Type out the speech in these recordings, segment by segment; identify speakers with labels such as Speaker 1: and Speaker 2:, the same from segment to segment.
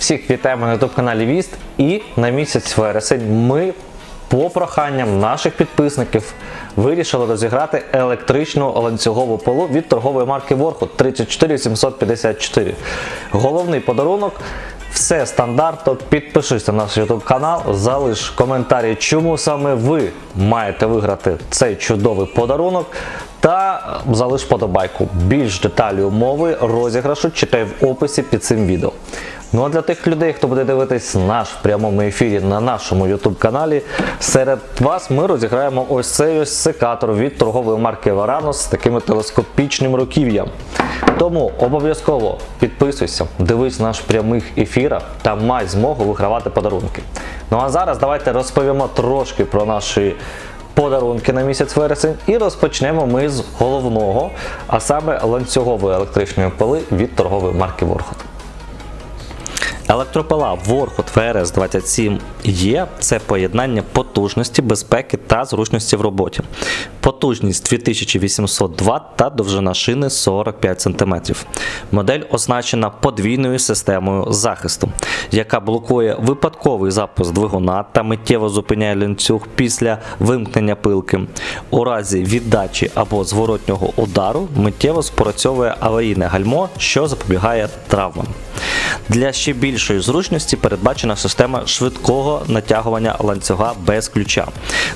Speaker 1: Усіх вітаємо на youtube каналі Віст і на місяць вересень ми по проханням наших підписників вирішили розіграти електричну ланцюгову пилу від торгової марки Ворхут 34754. Головний подарунок. Все стандартно. Підпишись на наш YouTube канал, залиш коментарі, чому саме ви маєте виграти цей чудовий подарунок. Та залиш подобайку. Більш деталі умови розіграшу читай в описі під цим відео. Ну а для тих людей, хто буде дивитись наш в прямому ефірі на нашому YouTube каналі, серед вас ми розіграємо ось цей ось секатор від торгової марки Varanus з такими телескопічним руків'ям. Тому обов'язково підписуйся, дивись наш прямих ефірах та май змогу вигравати подарунки. Ну а зараз давайте розповімо трошки про наші подарунки на місяць вересень і розпочнемо ми з головного, а саме ланцюгової електричної пили від торгової марки Ворхот.
Speaker 2: Електропила Ворхот VRS 27 є це поєднання потужності, безпеки та зручності в роботі. Потужність 2800 Вт та довжина шини 45 см. Модель означена подвійною системою захисту, яка блокує випадковий запуск двигуна та миттєво зупиняє ланцюг після вимкнення пилки. У разі віддачі або зворотнього удару миттєво спрацьовує аварійне гальмо, що запобігає травмам. Для ще більшої зручності передбачена система швидкого натягування ланцюга без ключа.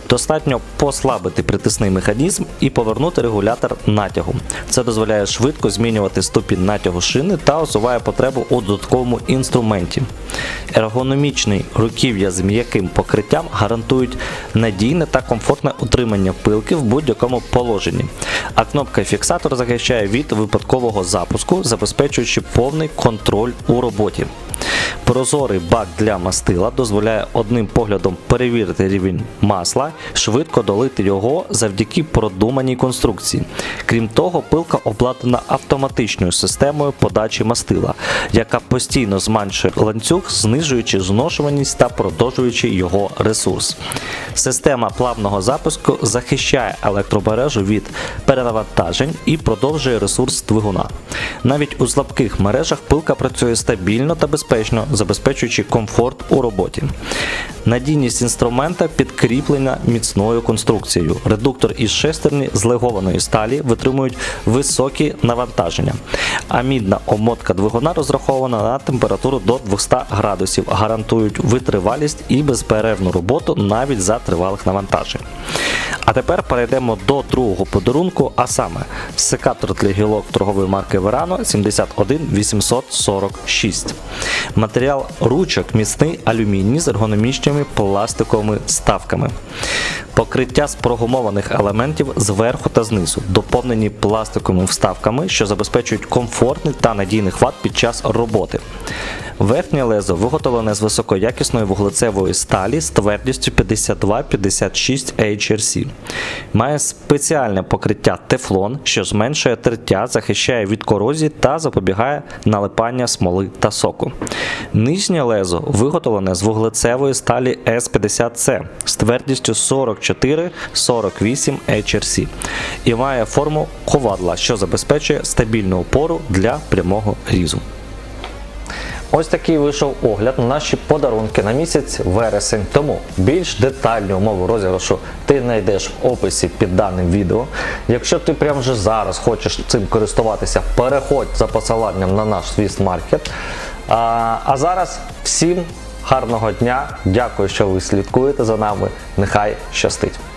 Speaker 2: Достатньо послабити притисний механізм і повернути регулятор натягу. Це дозволяє швидко змінювати ступінь натягу шини та усуває потребу у додатковому інструменті. Ергономічний руків'я з м'яким покриттям гарантують надійне та комфортне утримання пилки в будь-якому положенні. А кнопка фіксатор захищає від випадкового запуску, забезпечуючи повний контроль у роботі. Прозорий бак для мастила дозволяє одним поглядом перевірити рівень масла, швидко долити його завдяки продуманій конструкції. Крім того, пилка обладнана автоматичною системою подачі мастила, яка постійно зменшує ланцюг, знижуючи зношуваність та продовжуючи його ресурс. Система плавного запуску захищає електромережу від перенавантажень і продовжує ресурс двигуна. Навіть у слабких мережах пилка працює стабільно та безпечно, забезпечуючи комфорт у роботі. Надійність інструмента підкріплена міцною конструкцією. Редуктор із шестерні з легованої сталі витримують високі навантаження. А мідна обмотка двигуна розрахована на температуру до 200 градусів, гарантують витривалість і безперервну роботу навіть за тривалих навантажень. А тепер перейдемо до другого подарунку, а саме секатор для гілок торгової марки Verano 71846. Матеріал ручок міцний алюміній з ергономічними пластиковими ставками. Покриття з прогумованих елементів зверху та знизу, доповнені пластиковими вставками, що забезпечують комфортний та надійний хват під час роботи. Верхнє лезо виготовлене з високоякісної вуглецевої сталі з твердістю 52-56 HRC. Має спеціальне покриття тефлон, що зменшує тертя, захищає від корозії та запобігає налипання смоли та соку. Нижнє лезо виготовлене з вуглецевої сталі S50C з твердістю 44-48 HRC і має форму ковадла, що забезпечує стабільну опору для прямого різу.
Speaker 1: Ось такий вийшов огляд на наші подарунки на місяць вересень. Тому більш детальну умову розіграшу ти знайдеш в описі під даним відео. Якщо ти прямо вже зараз хочеш цим користуватися, переходь за посиланням на наш свіст маркет. А, а зараз всім гарного дня. Дякую, що ви слідкуєте за нами. Нехай щастить!